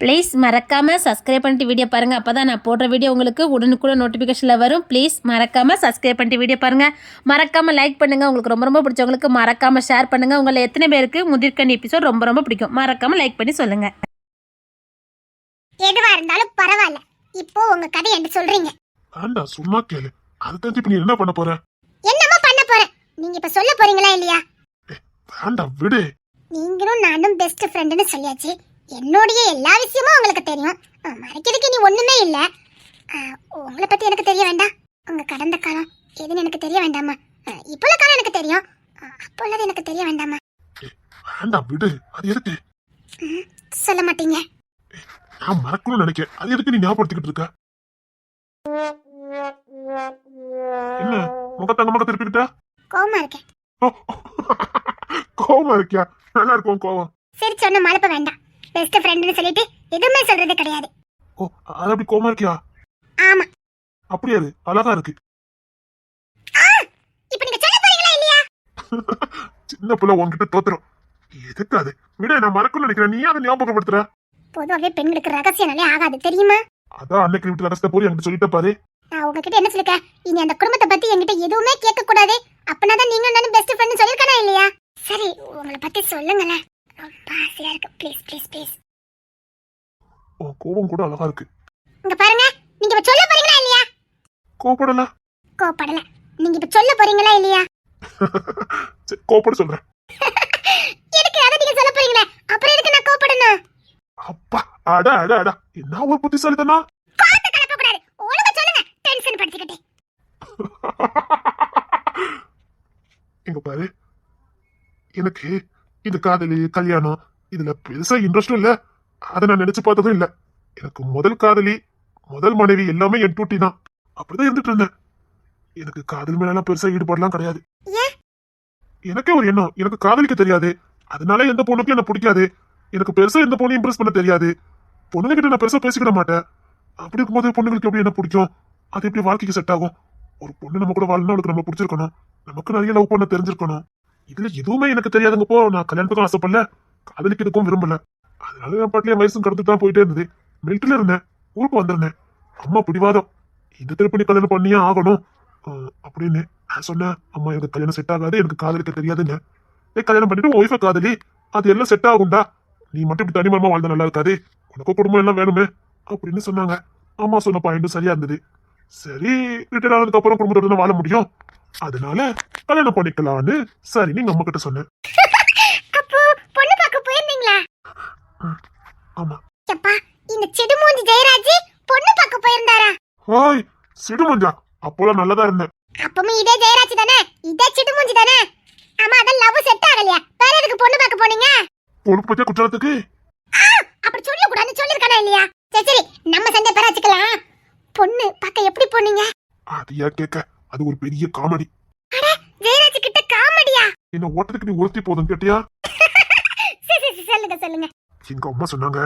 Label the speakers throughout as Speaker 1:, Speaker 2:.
Speaker 1: Please மறக்காமல் subscribe பண்ணிட்டு video பாருங்கள் அப்போ தான் நான் போடுற வீடியோ உங்களுக்கு உடனுக்குடன் நோட்டிஃபிகேஷனில் வரும். ப்ளீஸ் மறக்காமல் சப்ஸ்கிரைப் பண்ணிட்டு வீடியோ பாருங்கள் மறக்காமல் லைக் பண்ணுங்கள் உங்களுக்கு ரொம்ப ரொம்ப பிடிச்சவங்களுக்கு மறக்காமல் ஷேர் பண்ணுங்கள் உங்களை எத்தனை பேருக்கு முதிர்கணி எபிசோட் ரொம்ப ரொம்ப பிடிக்கும். மறக்காமல் லைக் பண்ணி சொல்லுங்கள்
Speaker 2: எதுவா இருந்தாலும் பரவாயில்ல. இப்போ உங்க கதை என்ன சொல்றீங்க?
Speaker 3: ஆண்டா சும்மா கேளு. அதை தெரிஞ்சு இப்ப நீ என்ன பண்ண போற?
Speaker 2: என்னமோ பண்ண போறேன் நீங்க இப்ப சொல்ல போறீங்களா இல்லையா?
Speaker 3: வேண்டாம் விடு.
Speaker 2: நீங்களும் நானும் பெஸ்ட் ஃப்ரெண்டுன்னு சொல்லியாச்சு. என்னுடைய எல்லா விஷயமும் உங்களுக்கு தெரியும். மறைக்கிறதுக்கு நீ ஒண்ணுமே இல்ல. உங்களை பத்தி எனக்கு தெரிய வேண்டாம். உங்க கடந்த காலம் எதுன்னு எனக்கு தெரிய வேண்டாமா? இப்போ காலம் எனக்கு தெரியும். அப்போ உள்ளது எனக்கு தெரிய வேண்டாமா?
Speaker 3: வேண்டாம் விடு. அது எதுக்கு?
Speaker 2: சொல்ல மாட்டீங்க.
Speaker 3: நான் மறக்கணும்னு நினைக்கிறேன் அது எதுக்கு நீ ஞாபகப்படுத்திக்கிட்டு இருக்க? என்ன? முகத்தை அந்த முகத்தை திருப்பிக்கிட்ட?
Speaker 2: கோவமா இருக்கேன்.
Speaker 3: ஓ, கோவமா இருக்கியா? நல்லா இருக்கும் கோவம்.
Speaker 2: சரி சொன்ன மழப்ப வேண்டாம். பெஸ்ட் ஃப்ரெண்டுன்னு சொல்லிட்டு எதுவுமே சொல்றது கிடையாது.
Speaker 3: ஓ அது அப்படி கோவமா இருக்கியா?
Speaker 2: ஆமா.
Speaker 3: அப்படியே அது அழகா இருக்கு.
Speaker 2: இப்போ நீங்க சொல்ல போறீங்களா இல்லையா?
Speaker 3: சின்ன பிள்ளை உன்கிட்ட தோத்துரும். எதுக்கு அது? விட நான் மறக்கணும்னு நினைக்கிறேன். நீ அதை ஞாபகப்படுத்துற?
Speaker 2: பொதுவாகவே பெண்களுக்கு ரகசியனாலே ஆகாது தெரியுமா?
Speaker 3: அதான் அன்னைக்கு வீட்டு ரகசியத்தை போய் என்கிட்ட சொல்லிட்ட பாரு.
Speaker 2: நான் உங்ககிட்ட என்ன சொல்லிருக்கேன்? இனி அந்த குடும்பத்தை பத்தி என்கிட்ட எதுவுமே கேட்க கூடாது அப்பனா தான் நீங்க நானும் பெஸ்ட் ஃப்ரெண்ட் சொல்லிருக்கனா இல்லையா? சரி உங்களை பத்தி சொல்லுங்களேன். ரொம்ப ஆசையா இருக்கு. ப்ளீஸ் ப்ளீஸ் ப்ளீஸ்
Speaker 3: உன் கோவம் கூட அழகா இருக்கு.
Speaker 2: இங்க பாருங்க. நீங்க இப்ப சொல்ல போறீங்களா இல்லையா?
Speaker 3: கோவப்படல
Speaker 2: கோபப்படல. நீங்க இப்ப சொல்ல போறீங்களா இல்லையா?
Speaker 3: சரி, கோவப்பட சொல்றேன்.
Speaker 2: எதுக்கு அதை நீங்க சொல்ல போறீங்களே? அப்புறம் எதுக்கு நான் கோபப்படணும்?
Speaker 3: அப்பா அட அட அட. என்ன ஒரு புத்திசாலித்தனா
Speaker 2: கோபத்தை கலக்க கூடாது ஒழுங்கா சொல்லுங்க. டென்ஷன் படுத்திக்கிட்டு.
Speaker 3: எங்க பாரு. எனக்கு இந்த காதலி கல்யாணம் இதுல பெருசா இன்ட்ரெஸ்டும் இல்ல. அதை நான் நினைச்சு பார்த்ததும் இல்ல. எனக்கு முதல் காதலி முதல் மனைவி எல்லாமே என் டூட்டி தான். அப்படிதான் இருந்துட்டு இருந்தேன். எனக்கு காதல் மேலாம் பெருசா ஈடுபாடுலாம் கிடையாது? எனக்கே ஒரு எண்ணம். எனக்கு காதலிக்க தெரியாது. அதனால எந்த பொண்ணுக்கும் என்ன பிடிக்காது. எனக்கு பெருசா எந்த பொண்ணையும் இம்ப்ரெஸ் பண்ண தெரியாது. பொண்ணுங்க கிட்ட நான் பெருசா பேசிக்கிட மாட்டேன். அப்படி இருக்கும்போது பொண்ணுங்களுக்கு எப்படி என்ன பிடிக்கும்? அது எப்படி வாழ்க்கைக்கு செட் ஆகும்? ஒரு பொண்ணு நம்ம கூட வாழணும் அவளுக்கு நம்ம பிடிச்சிருக்கணும். நமக்கு நிறைய லவ் பண்ண தெரிஞ்சிருக்கணும். இதுல எதுவுமே எனக்கு தெரியாதுங்கப்போ நான் கல்யாணத்துக்கும் ஆசைப்படல. காதலிக்கிறதுக்கும் விரும்பல. அதனால என் பாட்டிலே வயசும் கடந்து தான் போயிட்டே இருந்தது. மிலிட்டரில இருந்தேன். ஊருக்கு வந்திருந்தேன். அம்மா பிடிவாதம். இந்த திருப்பி நீ கல்யாணம் பண்ணியே ஆகணும். அப்படின்னு நான் சொன்னேன். அம்மா எனக்கு கல்யாணம் செட் ஆகாது. எனக்கு காதலிக்க தெரியாதுன்னு. ஏ கல்யாணம் பண்ணிட்டு ஒய்ஃபை காதலி. அது எல்லாம் செட் ஆகும்டா. நீ மட்டும் இப்படி தனிமரமா வாழ்ந்த நல்லா இருக்காது. உனக்கு குடும்பம் எல்லாம் வேணுமே. அப்படின்னு சொன்னாங்க. அம்மா சொன்ன பாயிண்டும் சரியா இருந்தது. சரி ரிட்டையர் ஆனதுக்கு அப்புறம் குடும்பத்தோட வாழ முடியும். அதனால கல்யாணம் பண்ணிக்கலாம்னு சரி நீங்க அம்மா கிட்ட சொன்னேன்
Speaker 2: அப்போ பொண்ணு பார்க்க போயிருந்தீங்களா?
Speaker 3: ஆமா.
Speaker 2: எப்பா இந்த செடுமூஞ்சி ஜெயராஜ் பொண்ணு பார்க்க போயிருந்தாரா?
Speaker 3: ஹாய் சிடுமஞ்சா. அப்போலாம் நல்லதா இருந்தேன்.
Speaker 2: அப்பவும் இதே ஜெயராஜ் தானே? இதே சிடுமூஞ்சி தானே? ஆமா அதான் லவ் செட் ஆகலையா? வேற எதுக்கு பொண்ணு பார்க்க போனீங்க?
Speaker 3: பொறுப்பு பத்தியா குற்றாலத்துக்கு?
Speaker 2: அப்படி சொல்ல கூடாதுன்னு சொல்லிருக்கானா இல்லையா? சரி சரி நம்ம சண்டை பெற வச்சுக்கலாம் பொண்ணு பார்க்க எப்படி போனீங்க?
Speaker 3: அது ஏன் கேட்க. அது ஒரு பெரிய காமெடி.
Speaker 2: ஜெயராஜ் கிட்ட காமெடியா?
Speaker 3: என்ன ஓட்டத்துக்கு நீ ஒருத்தி போதும் கேட்டியா?
Speaker 2: சரி சரி சரி, சொல்லுங்க சொல்லுங்க.
Speaker 3: எங்க அம்மா சொன்னாங்க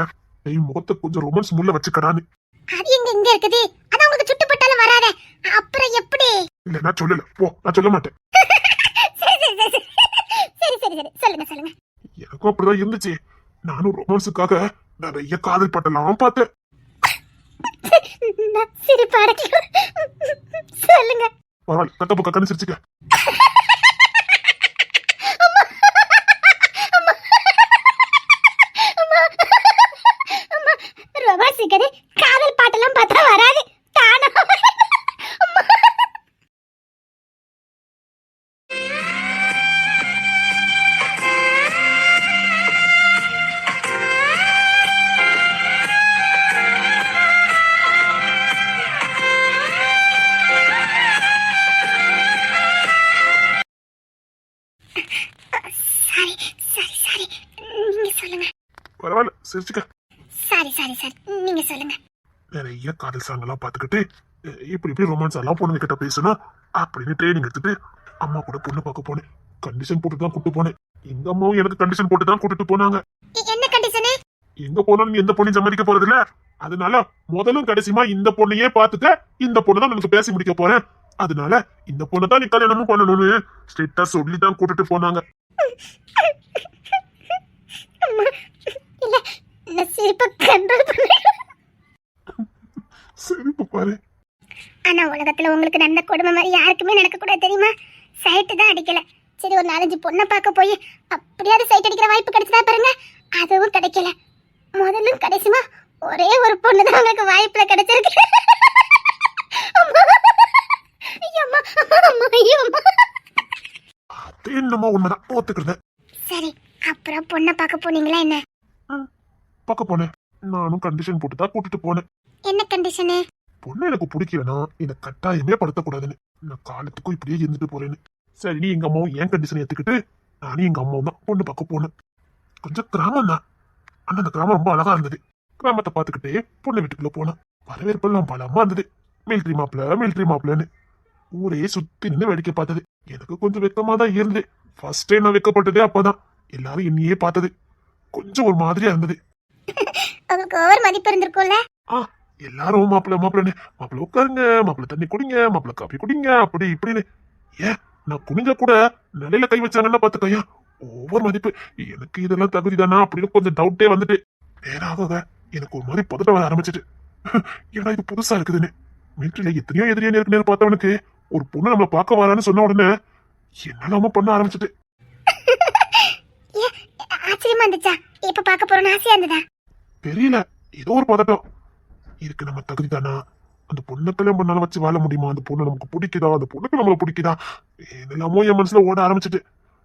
Speaker 3: நீ முகத்தை கொஞ்சம் ரொமான்ஸ் முள்ள வச்சுக்கடான்னு.
Speaker 2: அது எங்க இங்க இருக்குது? அது உங்களுக்கு சுட்டுப்பட்டாலும் வராத. அப்புறம் எப்படி?
Speaker 3: இல்ல நான் சொல்லல. போ நான் சொல்ல மாட்டேன்.
Speaker 2: சரி சரி சரி சரி. சரி சரி சரி. சொல்லுங்க சொல்லுங்க.
Speaker 3: எனக்கும் அப்படிதான் இருந்துச்சு. நானும் ரொமான்ஸுக்காக நிறைய காதல் பட்டலாம் பார்த்தேன்.
Speaker 2: நான் சிரிப்பு அடக்கல. சொல்லுங்க.
Speaker 3: பரவாயில்ல கட்ட பக்கம் கண்ணு சிரிச்சுக்க
Speaker 2: காதல் பாட்டெல்லாம் பார்த்தா வராது
Speaker 3: சிரிச்சுக்க.
Speaker 2: Sorry sorry sorry. நீங்க சொல்லுங்க.
Speaker 3: நிறைய காதல் சாங் எல்லாம் பார்த்துக்கிட்டு இப்படி இப்படி ரொமான்ஸ் எல்லாம் பொண்ணுங்க கிட்ட பேசணும் அப்படின்னு ட்ரைனிங் எடுத்துட்டு அம்மா கூட பொண்ணு பார்க்க போனேன். கண்டிஷன் போட்டு தான் கூட்டு போனேன். எங்க அம்மாவும் எனக்கு கண்டிஷன் போட்டு தான் கூட்டிட்டு போனாங்க.
Speaker 2: என்ன கண்டிஷனு
Speaker 3: எங்க போனாலும் நீ எந்த பொண்ணையும் சம்மதிக்க போறது இல்ல. அதனால முதலும் கடைசியுமா இந்த பொண்ணையே பார்த்துக்க இந்த பொண்ணு தான் எனக்கு பேசி முடிக்க போறேன். அதனால இந்த பொண்ணை தான் நீ கல்யாணமும் பண்ணணும்னு ஸ்ட்ரிக்டா சொல்லி தான் கூட்டிட்டு போனாங்க.
Speaker 2: இந்த சிரிப்பை கண்ட்ரோல் பண்ண.
Speaker 3: சரி இப்ப பாரு.
Speaker 2: ஆனா உலகத்துல உங்களுக்கு நடந்த கொடுமை மாதிரி யாருக்குமே நடக்க கூடாது தெரியுமா? சைட்டு தான் அடிக்கல. சரி ஒரு நாலஞ்சு பொண்ணை பார்க்க போய் அப்படியாவது சைட் அடிக்கிற வாய்ப்பு கிடைச்சதா பாருங்க. அதுவும் கிடைக்கல. முதல்லும் கடைசிமா ஒரே ஒரு பொண்ணு தான் உங்களுக்கு வாய்ப்புல கிடைச்சிருக்கு.
Speaker 3: அது என்னமோ உண்மைதான். ஒத்துக்கிறது
Speaker 2: சரி அப்புறம் பொண்ணை பார்க்க போனீங்களா என்ன?
Speaker 3: பார்க்க போனேன். நானும் கண்டிஷன் போட்டு தான் கூட்டிட்டு போனேன்.
Speaker 2: என்ன கண்டிஷனு
Speaker 3: பொண்ணு எனக்கு பிடிக்கலனா என்னை கட்டாயமே படுத்தக்கூடாதுன்னு. நான் காலத்துக்கும் இப்படியே இருந்துட்டு போறேன்னு. சரி நீ எங்க அம்மாவும் என் கண்டிஷன் ஏத்துக்கிட்டு நானும் எங்க அம்மாவும் தான் பொண்ணு பார்க்க போனேன். கொஞ்சம் கிராமம் தான். ஆனா அந்த கிராமம் ரொம்ப அழகா இருந்தது. கிராமத்தை பார்த்துக்கிட்டே பொண்ணு வீட்டுக்குள்ள போனேன். வரவேற்பெல்லாம் பலமா இருந்தது. மிலிட்ரி மாப்பிள்ள மிலிட்ரி மாப்பிள்ளன்னு. ஊரே சுத்தி நின்று வேடிக்கை பார்த்தது. எனக்கு கொஞ்சம் வெக்கமா தான் இருந்தது. ஃபர்ஸ்ட் டைம் நான் வெக்கப்பட்டதே அப்பதான். எல்லாரும் என்னையே பார்த்தது. கொஞ்சம் ஒரு மாதிரியா இருந்தது.
Speaker 2: உங்களுக்கு ஓவர் மதிப்பு இருந்திருக்கும்ல?
Speaker 3: ஆ எல்லாரும் மாப்பிள்ள மாப்பிள்ளன்னு மாப்பிள்ள உட்காருங்க மாப்பிள்ள தண்ணி குடிங்க மாப்பிள்ள காபி குடிங்க அப்படி இப்படின்னு. ஏன் நான் குனிஞ்சா கூட நிலையில கை வச்சாங்கன்னா பாத்துக்கையா ஓவர் மதிப்பு. எனக்கு இதெல்லாம் தகுதி தானா அப்படின்னு கொஞ்சம் டவுட்டே வந்துட்டு. நேராக எனக்கு ஒரு மாதிரி பதட்டம் வர ஆரம்பிச்சிட்டு. ஏன்னா இது புதுசா இருக்குதுன்னு. மிலிட்டரியில எத்தனையோ எதிரியா நேருக்கு பார்த்தவனுக்கு ஒரு பொண்ணு நம்மள பார்க்க வரான்னு சொன்ன உடனே என்னெல்லாமோ பண்ண ஆரம்பிச்சிட்டு.
Speaker 2: ஏ, ஆச்சரியமா இருந்துச்சா? இப்ப பார்க்க போறோம்னு ஆசையா இருந்ததா?
Speaker 3: தெரியல. ஏதோ ஒரு பதட்டம். இதுக்கு நம்ம தகுதி தானா அந்த பொண்ணை கல்யாணம் பண்ணாலும் வச்சு வாழ முடியுமா? அந்த பொண்ணு நமக்கு பிடிக்குதா? அந்த பொண்ணுக்கு நம்மள பிடிக்குதா? என்னெல்லாமோ என் மனசுல ஓட ஆரம்பிச்சிட்டு.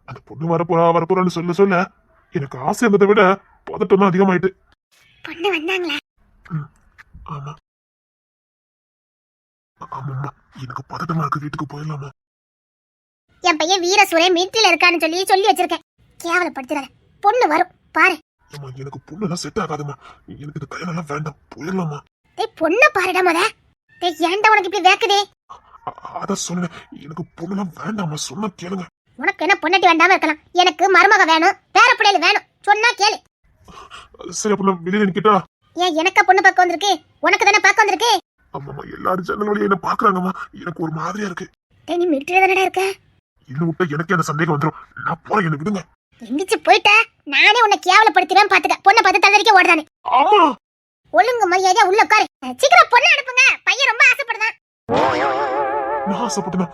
Speaker 3: அந்த பொண்ணு வரப்போறா வரப்போறான்னு சொல்ல சொல்ல எனக்கு ஆசை இருந்ததை விட பதட்டம் தான் அதிகமாயிட்டு.
Speaker 2: பொண்ணு வந்தாங்களா?
Speaker 3: ஆமா. ஆமாம்மா. எனக்கு பதட்டமா இருக்கு. வீட்டுக்கு போயிடலாமா?
Speaker 2: என் பையன் வீர சுரே மிலிட்டரியில இருக்கான்னு சொல்லி சொல்லி வச்சிருக்கேன். கேவலப்படுத்துறாத பொண்ணு வரும். பாரு.
Speaker 3: ஏம்மா எனக்கு பொண்ணெல்லாம் செட் ஆகாதுமா எனக்கு இந்த கல்யாணம் எல்லாம் வேண்டாம். போயிடலாமா
Speaker 2: டேய் பொண்ணை பாருடா முத. டேய் ஏன்டா உனக்கு இப்படி வேக்குதே?
Speaker 3: அ- அதான் சொன்னேன். எனக்கு பொண்ணெல்லாம் வேண்டாமா சொன்னா கேளுங்க.
Speaker 2: உனக்கு என்ன பொண்ணாட்டி வேண்டாம இருக்கலாம்? எனக்கு மருமக வேணும். பேர பிள்ளைகள் வேணும். சொன்னா கேளு.
Speaker 3: சரி அப்ப நான் வெளியில நிக்கிட்டா?
Speaker 2: ஏன் எனக்கா பொண்ணு பார்க்க வந்திருக்கு? உனக்கு தானே பார்க்க வந்திருக்கு?
Speaker 3: ஆமாம்மா. எல்லாரும் வழியா என்ன பாக்குறாங்கம்மா எனக்கு ஒரு மாதிரியா இருக்கு.
Speaker 2: டேய் நீ மிலிட்டரியில தானடா இருக்க?
Speaker 3: இன்னும் விட்டா எனக்கே அந்த சந்தேகம் வந்துடும் நான் போறேன். என்ன விடுங்க.
Speaker 2: எந்திரிச்சு போயிட்ட. நானே உன்னை கேவலப்படுத்துவேன் பாத்துக்க பொண்ணை பார்த்து தள்ளரிக்க ஓடுறானே ஒழுங்கு மரியாதையா உள்ள உட்காரு. சீக்கிரம் பொண்ணு அனுப்புங்க. பையன் ரொம்ப ஆசைப்படுதான்.
Speaker 3: நான் ஆசைப்பட்டேனா?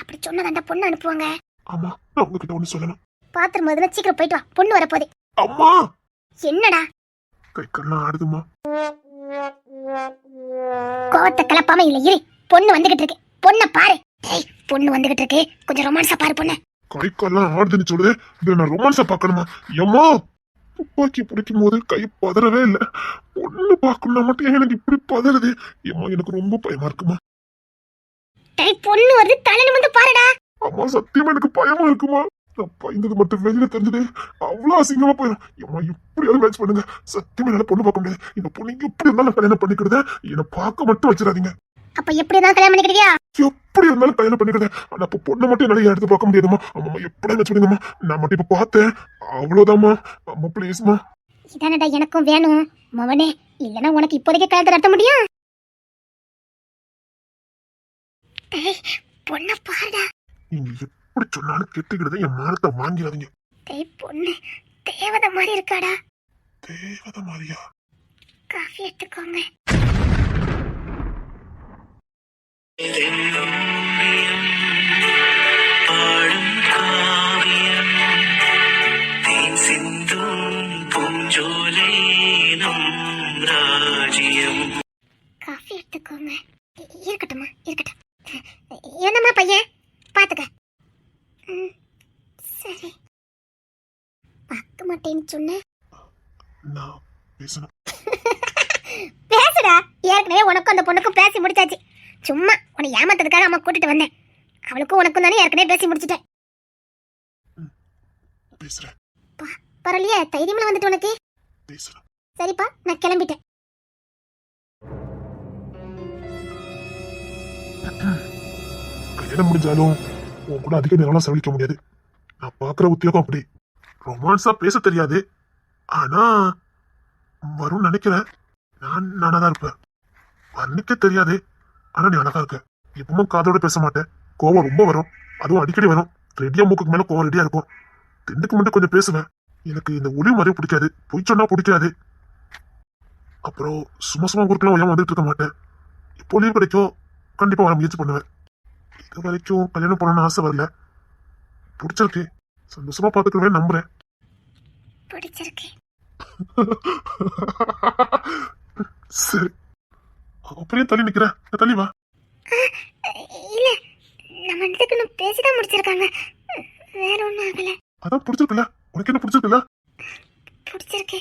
Speaker 2: அப்படி சொன்னதாண்டா பொண்ணு அனுப்புவாங்க.
Speaker 3: ஆமா நான் உங்ககிட்ட ஒண்ணு சொல்லணும்.
Speaker 2: பாத்திரம் முதல்ல சீக்கிரம் போயிட்டு வா. பொண்ணு வரப்போகுது.
Speaker 3: அம்மா.
Speaker 2: என்னடா?
Speaker 3: கை கல்லாம் ஆடுதுமா
Speaker 2: கோவத்தை கிளப்பாம இல்ல இரு. பொண்ணு வந்துகிட்டு இருக்கு. பொண்ணை பாரு. பொண்ணு வந்துகிட்டு இருக்கு. கொஞ்சம் ரொமான்ஸா பாரு பொண்ணு.
Speaker 3: கை கால்லாம் ஆடுதுன்னு சொல்லுது இதுல நான் ரொமான்ஸ பாக்கணுமா ஏம்மா? துப்பாக்கி பிடிக்கும் போது கை பதறவே இல்ல. பொண்ணு பார்க்கணும்னா மட்டும் எனக்கு இப்படி பதறுது? ஏம்மா எனக்கு ரொம்ப பயமா இருக்குமா?
Speaker 2: பொண்ணு வருது தலை நிமிந்து பாருடா.
Speaker 3: அம்மா சத்தியமா எனக்கு பயமா இருக்குமா? நான் பயந்தது மட்டும் வெளியில தெரிஞ்சது. அவ்வளவு அசிங்கமா போயிடும் ஏம்மா எப்படியாவது மேட்ச் பண்ணுங்க. சத்தியமா என்னால பொண்ணு பார்க்க முடியாது. இந்த பொண்ணு எப்படி இருந்தாலும் கல்யாணம் பண்ணிக்கிறத என்னை பார்க்க மட்டும் வச்சிடாதீங்க.
Speaker 2: அப்ப எப்படி இருந்தாலும் கல்யாணம் பண்ணிக்கிறியா?
Speaker 3: எப்படி இருந்தாலும் கல்யாணம் பண்ணிக்கிறத. ஆனா அப்ப பொண்ணை மட்டும் என்னால எடுத்து பார்க்க முடியாதுமா அம்மா எப்படி மேட்ச் பண்ணுங்கம்மா நான் மட்டும் இப்ப பார்த்தேன். அவ்வளவுதாம்மா. அம்மா ப்ளீஸ்மா
Speaker 2: இதானடா எனக்கும் வேணும். மவனே இல்லனா உனக்கு இப்போதைக்கு கழுத்து நடத்த முடியும்? டேய் பொண்ணை பாருடா.
Speaker 3: நீங்க எப்படி சொன்னாலும் கெட்டுக்கிட்டதை என் மானத்தை வாங்கிடாதீங்க.
Speaker 2: டேய் பொண்ணு தேவதை மாதிரி இருக்காடா.
Speaker 3: தேவத மாதிரியா?
Speaker 2: காஃபி எடுத்துக்கோங்க. காஃபி எடுத்துக்கோங்க. இ- இருக்கட்டும்மா இருக்கட்டும். என்னம்மா பையன்? பாத்துக்க. ம், சரி. பார்க்க மாட்டேன்னு சொன்ன.
Speaker 3: நான் பேசணும்.
Speaker 2: பேசுடா. ஏற்கனவே உனக்கும் அந்த பொண்ணுக்கும் பேசி முடிச்சாச்சு. சும்மா உன்னை ஏமாத்ததுக்காக அம்மா கூட்டிட்டு வந்தேன். அவளுக்கும் உனக்கும் தானே ஏற்கனவே பேசி முடிச்சிட்டேன்.
Speaker 3: பேசுறேன்.
Speaker 2: பரவாயில்லையே தைரியமா வந்துட்டு உனக்கு.
Speaker 3: பேசுறேன்.
Speaker 2: சரிப்பா நான் கிளம்பிட்டேன்.
Speaker 3: கல்யாணம் முடிஞ்சாலும் உன் கூட அதிக நேரம்லாம் செலவழிக்க முடியாது. நான் பாக்குற உத்தியோகம் அப்படி. ரொமான்ஸா பேச தெரியாது. ஆனா வரும்னு நினைக்கிறேன். நான் நானா தான் இருப்பேன். வர்ணிக்க தெரியாது. ஆனா நீ அழகா இருக்க. எப்பவும் காதோட பேச மாட்டேன். கோவம் ரொம்ப வரும். அதுவும் அடிக்கடி வரும். ரெடியா மூக்குக்கு மேல கோவம் ரெடியா இருக்கும். திண்டுக்கு மட்டும் கொஞ்சம் பேசுவேன். எனக்கு இந்த ஒளி மாதிரி பிடிக்காது. பொய் சொன்னா பிடிக்காது. அப்புறம் சும்மா சும்மா ஊருக்குலாம் ஏன் வந்துட்டு இருக்க மாட்டேன். இப்போ லீவ் கிடைக்கும்? கண்டிப்பா வர முயற்சி பண்ணுவேன். இது வரைக்கும் கல்யாணம் பண்ணணும்னு ஆசை வரல. பிடிச்சிருக்கு. சந்தோஷமா பாத்துக்கிறேன் நம்புறேன்.
Speaker 2: பிடிச்சிருக்கு.
Speaker 3: சரி. அப்படியே தள்ளி நிக்கிறேன். தள்ளி வா.
Speaker 2: இல்ல நம்ம இன்னும் பேசிதான் முடிச்சிருக்காங்க. வேற ஒண்ணும் ஆகல.
Speaker 3: அதான் பிடிச்சிருக்குல்ல. உனக்கு என்ன பிடிச்சிருக்குல்ல?
Speaker 2: பிடிச்சிருக்கு.